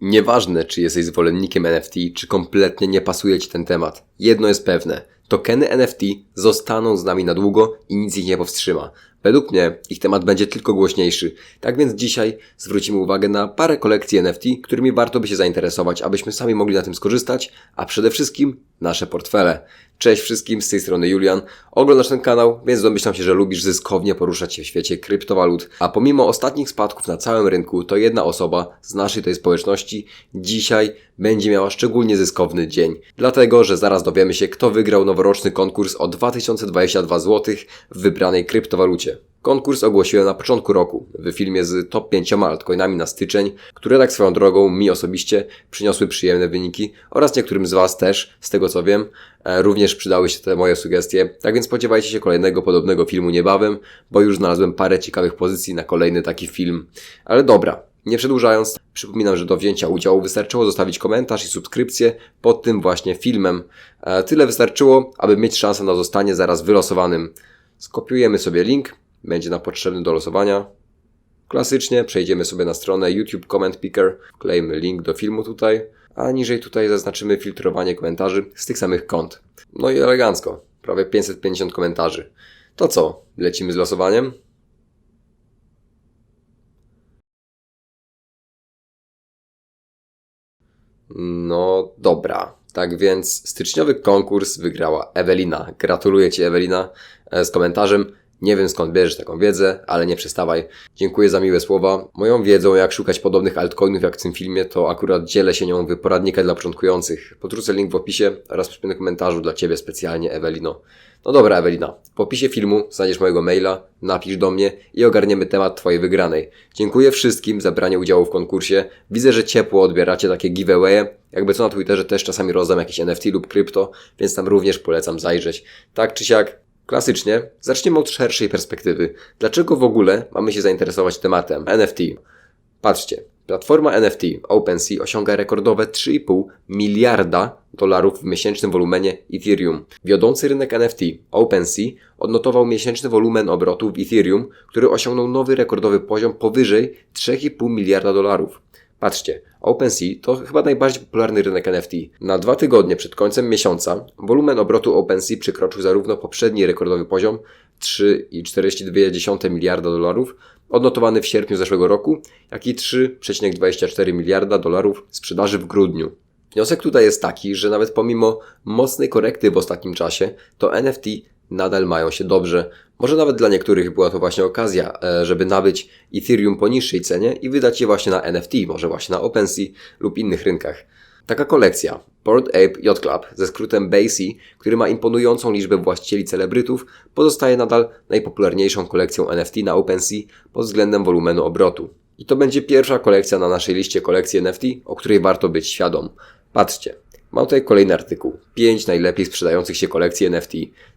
Nieważne, czy jesteś zwolennikiem NFT, czy kompletnie nie pasuje Ci ten temat. Jedno jest pewne. Tokeny NFT zostaną z nami na długo i nic ich nie powstrzyma. Według mnie ich temat będzie tylko głośniejszy. Tak więc dzisiaj zwrócimy uwagę na parę kolekcji NFT, którymi warto by się zainteresować, abyśmy sami mogli na tym skorzystać, a przede wszystkim nasze portfele. Cześć wszystkim, z tej strony Julian. Oglądasz ten kanał, więc domyślam się, że lubisz zyskownie poruszać się w świecie kryptowalut. A pomimo ostatnich spadków na całym rynku, to jedna osoba z naszej tej społeczności dzisiaj będzie miała szczególnie zyskowny dzień. Dlatego, że zaraz dowiemy się, kto wygrał noworoczny konkurs o 2022 zł w wybranej kryptowalucie. Konkurs ogłosiłem na początku roku w filmie z top 5 altcoinami na styczeń, które tak swoją drogą mi osobiście przyniosły przyjemne wyniki oraz niektórym z Was też, z tego co wiem, e, również przydały się te moje sugestie. Tak więc spodziewajcie się kolejnego podobnego filmu niebawem, bo już znalazłem parę ciekawych pozycji na kolejny taki film. Ale dobra, nie przedłużając, przypominam, że do wzięcia udziału wystarczyło zostawić komentarz i subskrypcję pod tym właśnie filmem. E, tyle wystarczyło, aby mieć szansę na zostanie zaraz wylosowanym. Skopiujemy sobie link, będzie nam potrzebny do losowania. Klasycznie przejdziemy sobie na stronę YouTube Comment Picker, wklejmy link do filmu tutaj, a niżej tutaj zaznaczymy filtrowanie komentarzy z tych samych kont. No i elegancko, prawie 550 komentarzy. To co, lecimy z losowaniem? No dobra. Tak więc styczniowy konkurs wygrała Ewelina. Gratuluję Ci Ewelina e, z komentarzem. Nie wiem skąd bierzesz taką wiedzę, ale nie przestawaj. Dziękuję za miłe słowa. Moją wiedzą, jak szukać podobnych altcoinów jak w tym filmie, to akurat dzielę się nią w poradnika dla początkujących. Podrzucę link w opisie oraz w komentarzu dla Ciebie specjalnie, Ewelino. No dobra, Ewelina. W opisie filmu znajdziesz mojego maila, napisz do mnie i ogarniemy temat Twojej wygranej. Dziękuję wszystkim za branie udziału w konkursie. Widzę, że ciepło odbieracie takie giveawaye. Jakby co na Twitterze też czasami rozdam jakieś NFT lub krypto, więc tam również polecam zajrzeć. Tak czy siak, Klasycznie, zaczniemy od szerszej perspektywy. Dlaczego w ogóle mamy się zainteresować tematem NFT? Patrzcie, platforma NFT OpenSea osiąga rekordowe 3,5 miliarda dolarów w miesięcznym wolumenie Ethereum. Wiodący rynek NFT OpenSea odnotował miesięczny wolumen obrotów Ethereum, który osiągnął nowy rekordowy poziom powyżej 3,5 miliarda dolarów. Patrzcie, OpenSea to chyba najbardziej popularny rynek NFT. Na dwa tygodnie przed końcem miesiąca wolumen obrotu OpenSea przekroczył zarówno poprzedni rekordowy poziom 3,42 miliarda dolarów, odnotowany w sierpniu zeszłego roku, jak i 3,24 miliarda dolarów sprzedaży w grudniu. Wniosek tutaj jest taki, że nawet pomimo mocnej korekty w ostatnim czasie, to NFT nadal mają się dobrze. Może nawet dla niektórych była to właśnie okazja, e, żeby nabyć Ethereum po niższej cenie i wydać je właśnie na NFT, może właśnie na OpenSea lub innych rynkach. Taka kolekcja, Bored Ape Yacht Club ze skrótem BASEA, który ma imponującą liczbę właścicieli celebrytów, pozostaje nadal najpopularniejszą kolekcją NFT na OpenSea pod względem wolumenu obrotu. I to będzie pierwsza kolekcja na naszej liście kolekcji NFT, o której warto być świadom. Patrzcie, Mam tutaj kolejny artykuł. 5 najlepiej sprzedających się kolekcji NFT.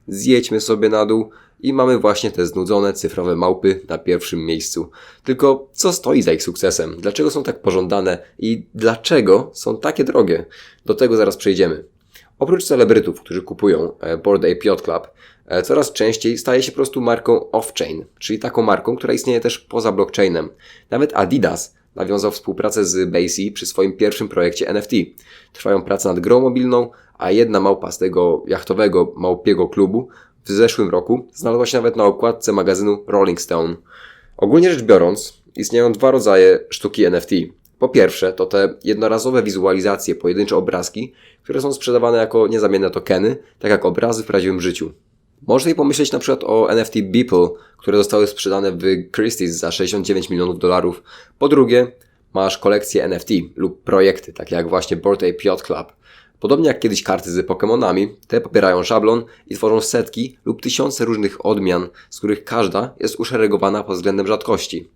Zjedźmy sobie na dół i mamy właśnie te znudzone cyfrowe małpy na pierwszym miejscu. Tylko co stoi za ich sukcesem? Dlaczego są tak pożądane i dlaczego są takie drogie? Do tego zaraz przejdziemy. Oprócz celebrytów, którzy kupują e, Board Ape Yacht Club, e, coraz częściej staje się po prostu marką off-chain, czyli taką marką, która istnieje też poza blockchainem. Nawet Adidas nawiązał współpracę z Basey przy swoim pierwszym projekcie NFT. Trwają prace nad grą mobilną, a jedna małpa z tego jachtowego małpiego klubu w zeszłym roku znalazła się nawet na okładce magazynu Rolling Stone. Ogólnie rzecz biorąc, istnieją dwa rodzaje sztuki NFT. Po pierwsze, to te jednorazowe wizualizacje, pojedyncze obrazki, które są sprzedawane jako niezamienne tokeny, tak jak obrazy w prawdziwym życiu. Można i pomyśleć na przykład o NFT Beeple, które zostały sprzedane w Christie's za 69 milionów dolarów. Po drugie, masz kolekcję NFT lub projekty, takie jak właśnie Bored Ape Yacht Club. Podobnie jak kiedyś karty z Pokémonami, te popierają szablon i tworzą setki lub tysiące różnych odmian, z których każda jest uszeregowana pod względem rzadkości.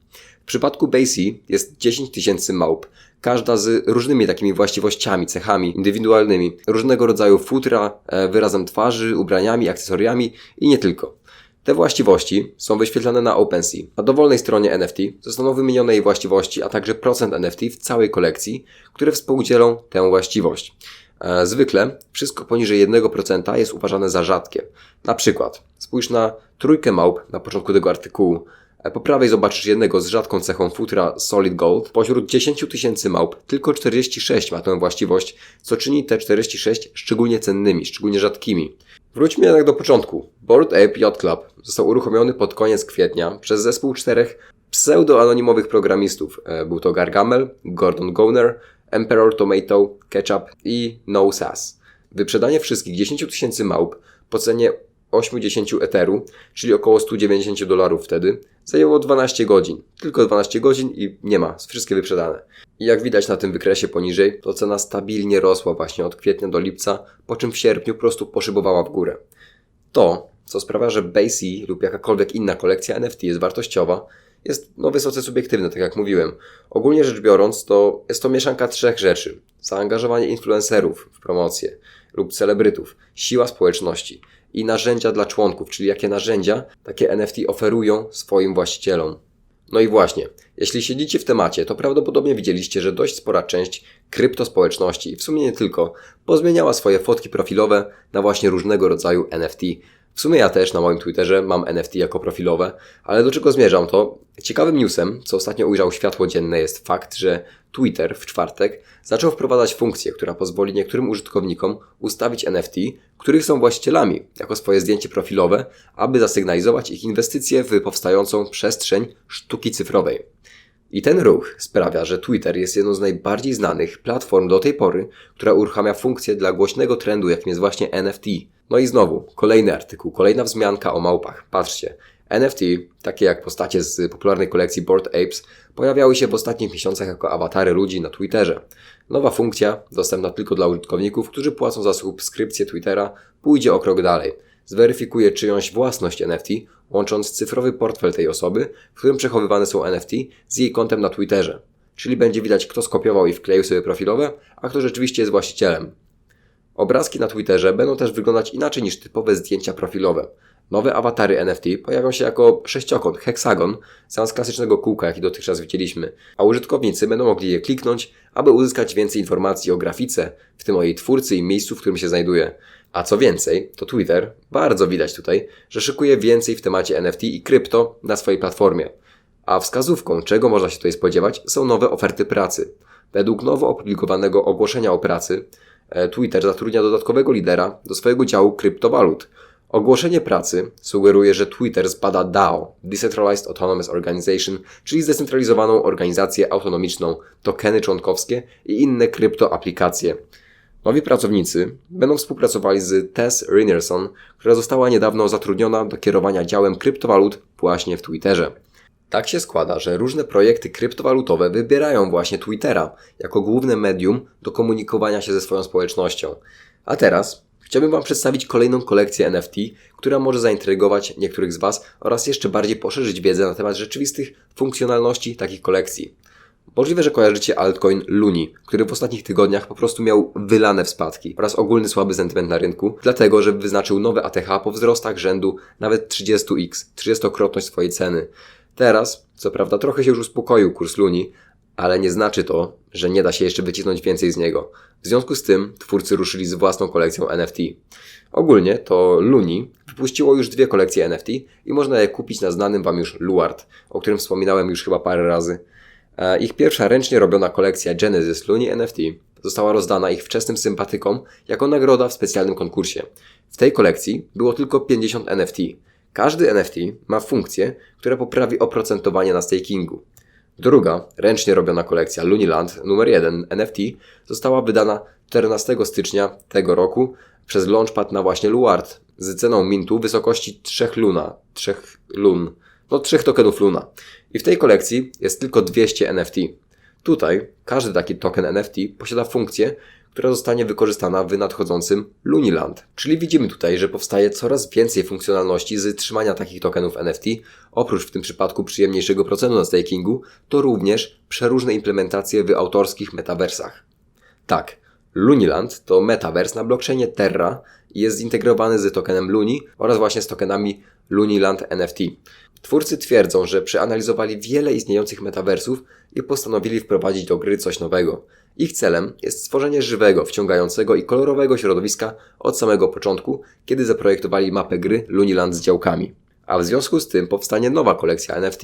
W przypadku Basey jest 10 tysięcy małp, każda z różnymi takimi właściwościami, cechami indywidualnymi, różnego rodzaju futra, e, wyrazem twarzy, ubraniami, akcesoriami i nie tylko. Te właściwości są wyświetlane na OpenSea. Na dowolnej stronie NFT zostaną wymienione jej właściwości, a także procent NFT w całej kolekcji, które współdzielą tę właściwość. E, zwykle wszystko poniżej 1% jest uważane za rzadkie. Na przykład spójrz na trójkę małp na początku tego artykułu. E, Po prawej zobaczysz jednego z rzadką cechą futra Solid Gold. Pośród 10 tysięcy małp tylko 46 ma tę właściwość, co czyni te 46 szczególnie cennymi, szczególnie rzadkimi. Wróćmy jednak do początku. Bored Ape Yacht Club został uruchomiony pod koniec kwietnia przez zespół czterech pseudo-anonimowych programistów. E, Był to Gargamel, Gordon Goner, Emperor Tomato, Ketchup i No Sass. Wyprzedanie wszystkich 10 tysięcy małp po cenie 80 eteru, czyli około 190 dolarów wtedy, zajęło 12 godzin. Tylko 12 godzin i nie ma, wszystkie wyprzedane. I jak widać na tym wykresie poniżej, to cena stabilnie rosła właśnie od kwietnia do lipca, po czym w sierpniu po prostu poszybowała w górę. To, co sprawia, że Base lub jakakolwiek inna kolekcja NFT jest wartościowa, jest no, wysoce subiektywne, tak jak mówiłem. Ogólnie rzecz biorąc, to jest to mieszanka trzech rzeczy. Zaangażowanie influencerów w promocję lub celebrytów, siła społeczności i narzędzia dla członków, czyli jakie narzędzia takie NFT oferują swoim właścicielom. No i właśnie, jeśli siedzicie w temacie, to prawdopodobnie widzieliście, że dość spora część kryptospołeczności i w sumie nie tylko, pozmieniała swoje fotki profilowe na właśnie różnego rodzaju NFT. W sumie ja też na moim Twitterze mam NFT jako profilowe, ale do czego zmierzam to? Ciekawym newsem, co ostatnio ujrzał światło dzienne jest fakt, że Twitter w czwartek zaczął wprowadzać funkcję, która pozwoli niektórym użytkownikom ustawić NFT, których są właścicielami, jako swoje zdjęcie profilowe, aby zasygnalizować ich inwestycje w powstającą przestrzeń sztuki cyfrowej. I ten ruch sprawia, że Twitter jest jedną z najbardziej znanych platform do tej pory, która uruchamia funkcję dla głośnego trendu, jakim jest właśnie NFT. No i znowu, kolejny artykuł, kolejna wzmianka o małpach. Patrzcie, NFT, takie jak postacie z popularnej kolekcji Bored Apes, pojawiały się w ostatnich miesiącach jako awatary ludzi na Twitterze. Nowa funkcja, dostępna tylko dla użytkowników, którzy płacą za subskrypcję Twittera, pójdzie o krok dalej. Zweryfikuje czyjąś własność NFT, łącząc cyfrowy portfel tej osoby, w którym przechowywane są NFT, z jej kontem na Twitterze. Czyli będzie widać, kto skopiował i wkleił sobie profilowe, a kto rzeczywiście jest właścicielem. Obrazki na Twitterze będą też wyglądać inaczej niż typowe zdjęcia profilowe. Nowe awatary NFT pojawią się jako sześciokąt, heksagon, zamiast klasycznego kółka, jaki dotychczas widzieliśmy, a użytkownicy będą mogli je kliknąć, aby uzyskać więcej informacji o grafice, w tym o jej twórcy i miejscu, w którym się znajduje. A co więcej, to Twitter, bardzo widać tutaj, że szykuje więcej w temacie NFT i krypto na swojej platformie. A wskazówką, czego można się tutaj spodziewać, są nowe oferty pracy. Według nowo opublikowanego ogłoszenia o pracy, Twitter zatrudnia dodatkowego lidera do swojego działu kryptowalut. Ogłoszenie pracy sugeruje, że Twitter zbada DAO, Decentralized Autonomous Organization, czyli zdecentralizowaną organizację autonomiczną, tokeny członkowskie i inne kryptoaplikacje. Nowi pracownicy będą współpracowali z Tess Rinerson, która została niedawno zatrudniona do kierowania działem kryptowalut właśnie w Twitterze. Tak się składa, że różne projekty kryptowalutowe wybierają właśnie Twittera jako główne medium do komunikowania się ze swoją społecznością. A teraz chciałbym Wam przedstawić kolejną kolekcję NFT, która może zaintrygować niektórych z Was oraz jeszcze bardziej poszerzyć wiedzę na temat rzeczywistych funkcjonalności takich kolekcji. Możliwe, że kojarzycie altcoin Luni, który w ostatnich tygodniach po prostu miał wylane w spadki oraz ogólny słaby sentyment na rynku, dlatego że wyznaczył nowe ATH po wzrostach rzędu nawet 30x, 30-krotność swojej ceny. Teraz, co prawda, trochę się już uspokoił kurs Luni, ale nie znaczy to, że nie da się jeszcze wycisnąć więcej z niego. W związku z tym twórcy ruszyli z własną kolekcją NFT. Ogólnie to Luni wypuściło już dwie kolekcje NFT i można je kupić na znanym Wam już Luard, o którym wspominałem już chyba parę razy. E, Ich pierwsza ręcznie robiona kolekcja Genesis Luni NFT została rozdana ich wczesnym sympatykom jako nagroda w specjalnym konkursie. W tej kolekcji było tylko 50 NFT. Każdy NFT ma funkcję, która poprawi oprocentowanie na stakingu. Druga, ręcznie robiona kolekcja Luniland numer 1 NFT została wydana 14 stycznia tego roku przez Launchpad na właśnie Luard z ceną mintu wysokości 3 luna, 3 lun, no 3 tokenów luna. I w tej kolekcji jest tylko 200 NFT. Tutaj każdy taki token NFT posiada funkcję, która zostanie wykorzystana w nadchodzącym Luniland. Czyli widzimy tutaj, że powstaje coraz więcej funkcjonalności z trzymania takich tokenów NFT. Oprócz w tym przypadku przyjemniejszego procentu na stakingu, to również przeróżne implementacje w autorskich metaversach. Tak, Luniland to metavers na blockchainie Terra jest zintegrowany z tokenem Luni oraz właśnie z tokenami Luniland NFT. Twórcy twierdzą, że przeanalizowali wiele istniejących metaversów i postanowili wprowadzić do gry coś nowego. Ich celem jest stworzenie żywego, wciągającego i kolorowego środowiska od samego początku, kiedy zaprojektowali mapę gry Luniland z działkami. A w związku z tym powstanie nowa kolekcja NFT.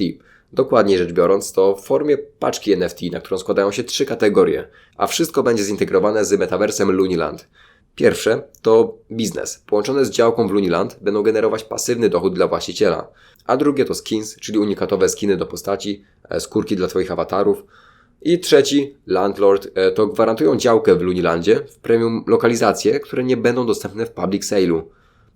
Dokładniej rzecz biorąc, to w formie paczki NFT, na którą składają się trzy kategorie, a wszystko będzie zintegrowane z metaversem Luniland. Pierwsze to biznes. Połączone z działką w Luniland będą generować pasywny dochód dla właściciela. A drugie to skins, czyli unikatowe skiny do postaci, e, skórki dla Twoich awatarów. I trzeci, landlord, e, to gwarantują działkę w Lunilandzie w premium lokalizacje, które nie będą dostępne w public sale'u.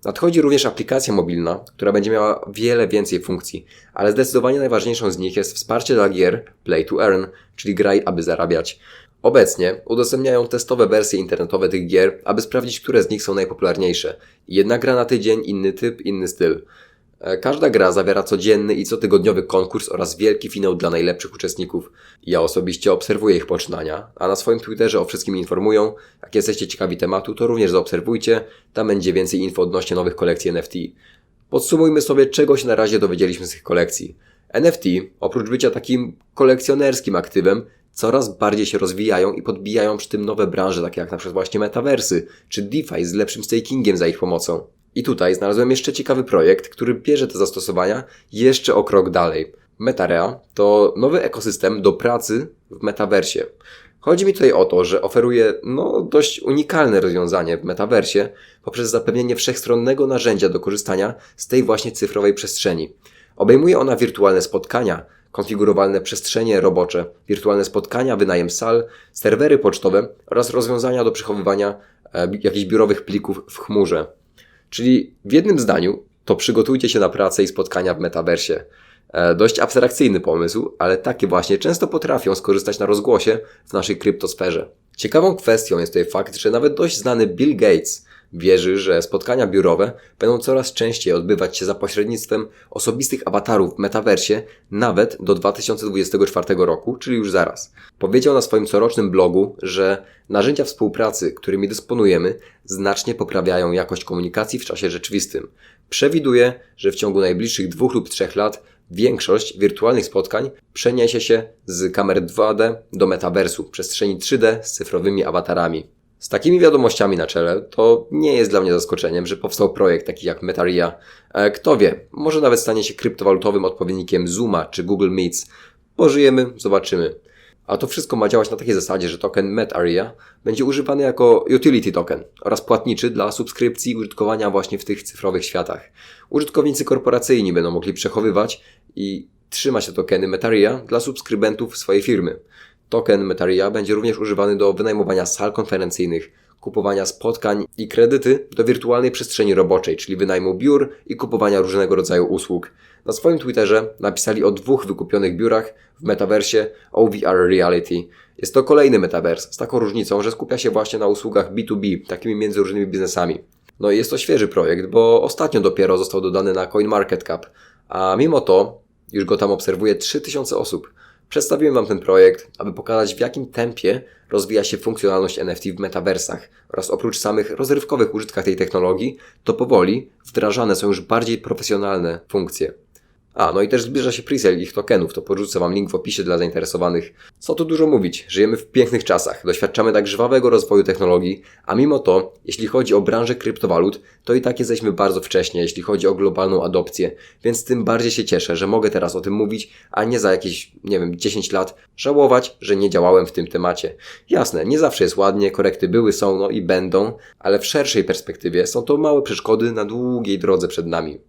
Nadchodzi również aplikacja mobilna, która będzie miała wiele więcej funkcji, ale zdecydowanie najważniejszą z nich jest wsparcie dla gier Play to Earn, czyli graj, aby zarabiać. Obecnie udostępniają testowe wersje internetowe tych gier, aby sprawdzić, które z nich są najpopularniejsze. Jedna gra na tydzień, inny typ, inny styl. E, Każda gra zawiera codzienny i cotygodniowy konkurs oraz wielki finał dla najlepszych uczestników. Ja osobiście obserwuję ich poczynania, a na swoim Twitterze o wszystkim informują. Jak jesteście ciekawi tematu, to również zaobserwujcie, tam będzie więcej info odnośnie nowych kolekcji NFT. Podsumujmy sobie, czego się na razie dowiedzieliśmy z tych kolekcji. NFT, oprócz bycia takim kolekcjonerskim aktywem, coraz bardziej się rozwijają i podbijają przy tym nowe branże, takie jak na przykład właśnie metaversy, czy DeFi z lepszym stakingiem za ich pomocą. I tutaj znalazłem jeszcze ciekawy projekt, który bierze te zastosowania jeszcze o krok dalej. Metarea to nowy ekosystem do pracy w metaversie. Chodzi mi tutaj o to, że oferuje no, dość unikalne rozwiązanie w metaversie poprzez zapewnienie wszechstronnego narzędzia do korzystania z tej właśnie cyfrowej przestrzeni. Obejmuje ona wirtualne spotkania, konfigurowalne przestrzenie robocze, wirtualne spotkania, wynajem sal, serwery pocztowe oraz rozwiązania do przechowywania e, jakichś biurowych plików w chmurze. Czyli w jednym zdaniu to przygotujcie się na pracę i spotkania w metaversie. E, Dość abstrakcyjny pomysł, ale takie właśnie często potrafią skorzystać na rozgłosie w naszej kryptosferze. Ciekawą kwestią jest tutaj fakt, że nawet dość znany Bill Gates wierzy, że spotkania biurowe będą coraz częściej odbywać się za pośrednictwem osobistych awatarów w metaversie nawet do 2024 roku, czyli już zaraz. Powiedział na swoim corocznym blogu, że narzędzia współpracy, którymi dysponujemy, znacznie poprawiają jakość komunikacji w czasie rzeczywistym. Przewiduje, że w ciągu najbliższych dwóch lub trzech lat większość wirtualnych spotkań przeniesie się z kamer 2D do metaversu, przestrzeni 3D z cyfrowymi awatarami. Z takimi wiadomościami na czele, to nie jest dla mnie zaskoczeniem, że powstał projekt taki jak Metaria. E, Kto wie, może nawet stanie się kryptowalutowym odpowiednikiem Zooma czy Google Meets. Pożyjemy, zobaczymy. A to wszystko ma działać na takiej zasadzie, że token MetArea będzie używany jako utility token oraz płatniczy dla subskrypcji i użytkowania właśnie w tych cyfrowych światach. Użytkownicy korporacyjni będą mogli przechowywać i trzymać te tokeny MetArea dla subskrybentów swojej firmy. Token Metaria będzie również używany do wynajmowania sal konferencyjnych, kupowania spotkań i kredyty do wirtualnej przestrzeni roboczej, czyli wynajmu biur i kupowania różnego rodzaju usług. Na swoim Twitterze napisali o dwóch wykupionych biurach w metaversie OVR Reality. Jest to kolejny metavers z taką różnicą, że skupia się właśnie na usługach B2B, takimi między różnymi biznesami. No i jest to świeży projekt, bo ostatnio dopiero został dodany na CoinMarketCap, a mimo to już go tam obserwuje 3000 osób. Przedstawiłem Wam ten projekt, aby pokazać w jakim tempie rozwija się funkcjonalność NFT w metaversach oraz oprócz samych rozrywkowych użytkach tej technologii, to powoli wdrażane są już bardziej profesjonalne funkcje. A, no i też zbliża się presale ich tokenów, to podrzucę Wam link w opisie dla zainteresowanych. Co tu dużo mówić, żyjemy w pięknych czasach, doświadczamy tak żwawego rozwoju technologii, a mimo to, jeśli chodzi o branżę kryptowalut, to i tak jesteśmy bardzo wcześnie, jeśli chodzi o globalną adopcję, więc tym bardziej się cieszę, że mogę teraz o tym mówić, a nie za jakieś, nie wiem, 10 lat żałować, że nie działałem w tym temacie. Jasne, nie zawsze jest ładnie, korekty były, są, no i będą, ale w szerszej perspektywie są to małe przeszkody na długiej drodze przed nami.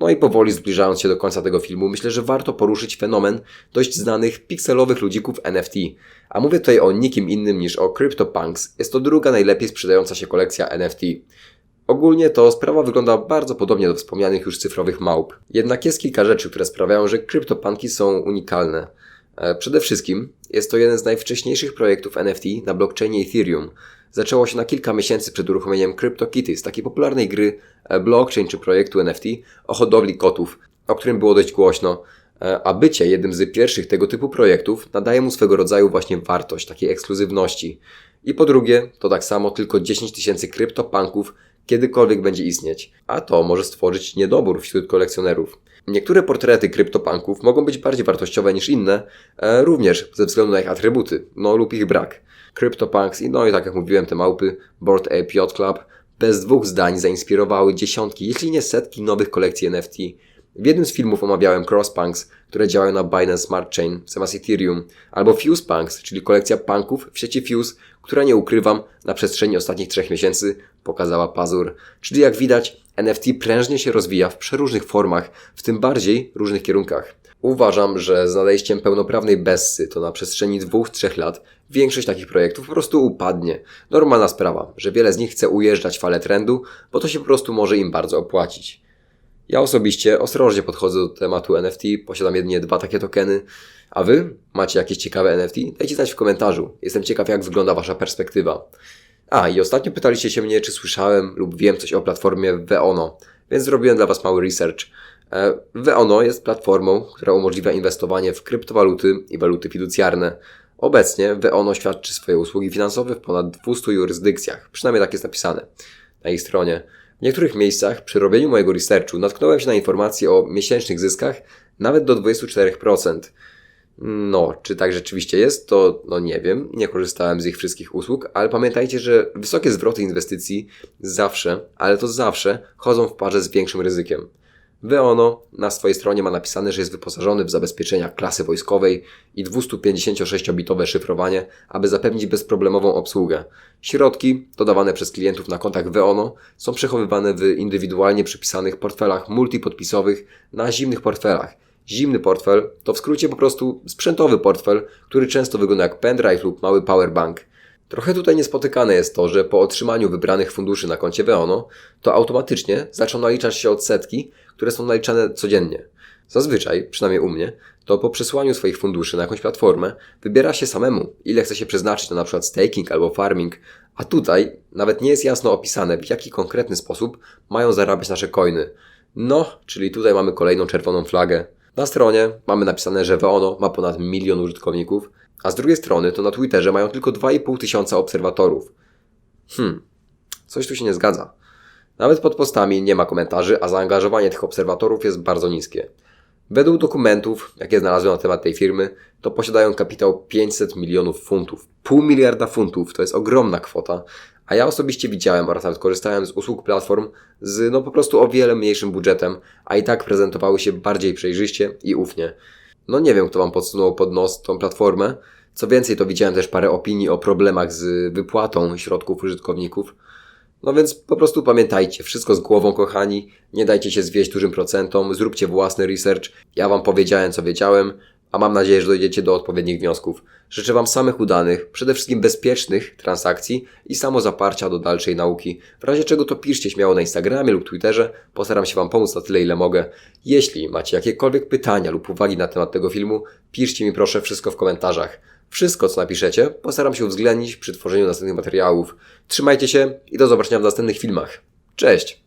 No i powoli zbliżając się do końca tego filmu, myślę, że warto poruszyć fenomen dość znanych pikselowych ludzików NFT. A mówię tutaj o nikim innym niż o CryptoPunks. Jest to druga najlepiej sprzedająca się kolekcja NFT. Ogólnie to sprawa wygląda bardzo podobnie do wspomnianych już cyfrowych małp. Jednak jest kilka rzeczy, które sprawiają, że CryptoPunki są unikalne. E, Przede wszystkim jest to jeden z najwcześniejszych projektów NFT na blockchainie Ethereum. Zaczęło się na kilka miesięcy przed uruchomieniem CryptoKitties, takiej popularnej gry e, blockchain czy projektu NFT o hodowli kotów, o którym było dość głośno. E, A bycie jednym z pierwszych tego typu projektów nadaje mu swego rodzaju właśnie wartość, takiej ekskluzywności. I po drugie, to tak samo tylko 10 tysięcy kryptopunków kiedykolwiek będzie istnieć, a to może stworzyć niedobór wśród kolekcjonerów. Niektóre portrety kryptopunków mogą być bardziej wartościowe niż inne, e, również ze względu na ich atrybuty, no lub ich brak. CryptoPunks i no i tak jak mówiłem, te małpy Board Ape Yacht Club bez dwóch zdań zainspirowały dziesiątki, jeśli nie setki nowych kolekcji NFT. W jednym z filmów omawiałem CrossPunks, które działają na Binance Smart Chain zamiast Ethereum, albo FusePunks, czyli kolekcja punków w sieci Fuse, która nie ukrywam, na przestrzeni ostatnich trzech miesięcy pokazała pazur. Czyli jak widać, NFT prężnie się rozwija w przeróżnych formach, w tym bardziej różnych kierunkach. Uważam, że z nadejściem pełnoprawnej Bessy to na przestrzeni dwóch, trzech lat większość takich projektów po prostu upadnie. Normalna sprawa, że wiele z nich chce ujeżdżać falę trendu, bo to się po prostu może im bardzo opłacić. Ja osobiście ostrożnie podchodzę do tematu NFT, posiadam jedynie dwa takie tokeny, a Wy macie jakieś ciekawe NFT? Dajcie znać w komentarzu. Jestem ciekaw, jak wygląda Wasza perspektywa. A, i ostatnio pytaliście się mnie, czy słyszałem lub wiem coś o platformie Veono, więc zrobiłem dla Was mały research. E, Veono jest platformą, która umożliwia inwestowanie w kryptowaluty i waluty fiducjarne. Obecnie Veono świadczy swoje usługi finansowe w ponad 200 jurysdykcjach, przynajmniej tak jest napisane na ich stronie. W niektórych miejscach przy robieniu mojego researchu natknąłem się na informacje o miesięcznych zyskach nawet do 24%. No, czy tak rzeczywiście jest, to no nie wiem, nie korzystałem z ich wszystkich usług, ale pamiętajcie, że wysokie zwroty inwestycji zawsze, ale to zawsze chodzą w parze z większym ryzykiem. Veono na swojej stronie ma napisane, że jest wyposażony w zabezpieczenia klasy wojskowej i 256-bitowe szyfrowanie, aby zapewnić bezproblemową obsługę. Środki dodawane przez klientów na kontach Veono są przechowywane w indywidualnie przypisanych portfelach multipodpisowych na zimnych portfelach. Zimny portfel to w skrócie po prostu sprzętowy portfel, który często wygląda jak pendrive lub mały powerbank. Trochę tutaj niespotykane jest to, że po otrzymaniu wybranych funduszy na koncie Veono, to automatycznie zaczną naliczać się odsetki, które są naliczane codziennie. Zazwyczaj, przynajmniej u mnie, to po przesłaniu swoich funduszy na jakąś platformę wybiera się samemu, ile chce się przeznaczyć na np. staking albo farming, a tutaj nawet nie jest jasno opisane, w jaki konkretny sposób mają zarabiać nasze coiny. No, czyli tutaj mamy kolejną czerwoną flagę. Na stronie mamy napisane, że Veono ma ponad milion użytkowników, a z drugiej strony to na Twitterze mają tylko 2,5 tysiąca obserwatorów. Hmm, coś tu się nie zgadza. Nawet pod postami nie ma komentarzy, a zaangażowanie tych obserwatorów jest bardzo niskie. Według dokumentów, jakie znalazłem na temat tej firmy, to posiadają kapitał 500 milionów funtów. Pół miliarda funtów to jest ogromna kwota, a ja osobiście widziałem oraz nawet korzystałem z usług platform z no po prostu o wiele mniejszym budżetem, a i tak prezentowały się bardziej przejrzyście i ufnie. No nie wiem, kto Wam podsunął pod nos tą platformę. Co więcej, to widziałem też parę opinii o problemach z wypłatą środków użytkowników. No więc po prostu pamiętajcie, wszystko z głową, kochani. Nie dajcie się zwieść dużym procentom, zróbcie własny research. Ja Wam powiedziałem, co wiedziałem, a mam nadzieję, że dojdziecie do odpowiednich wniosków. Życzę Wam samych udanych, przede wszystkim bezpiecznych transakcji i samozaparcia do dalszej nauki. W razie czego to piszcie śmiało na Instagramie lub Twitterze, postaram się Wam pomóc na tyle, ile mogę. Jeśli macie jakiekolwiek pytania lub uwagi na temat tego filmu, piszcie mi proszę wszystko w komentarzach. Wszystko, co napiszecie, postaram się uwzględnić przy tworzeniu następnych materiałów. Trzymajcie się i do zobaczenia w następnych filmach. Cześć!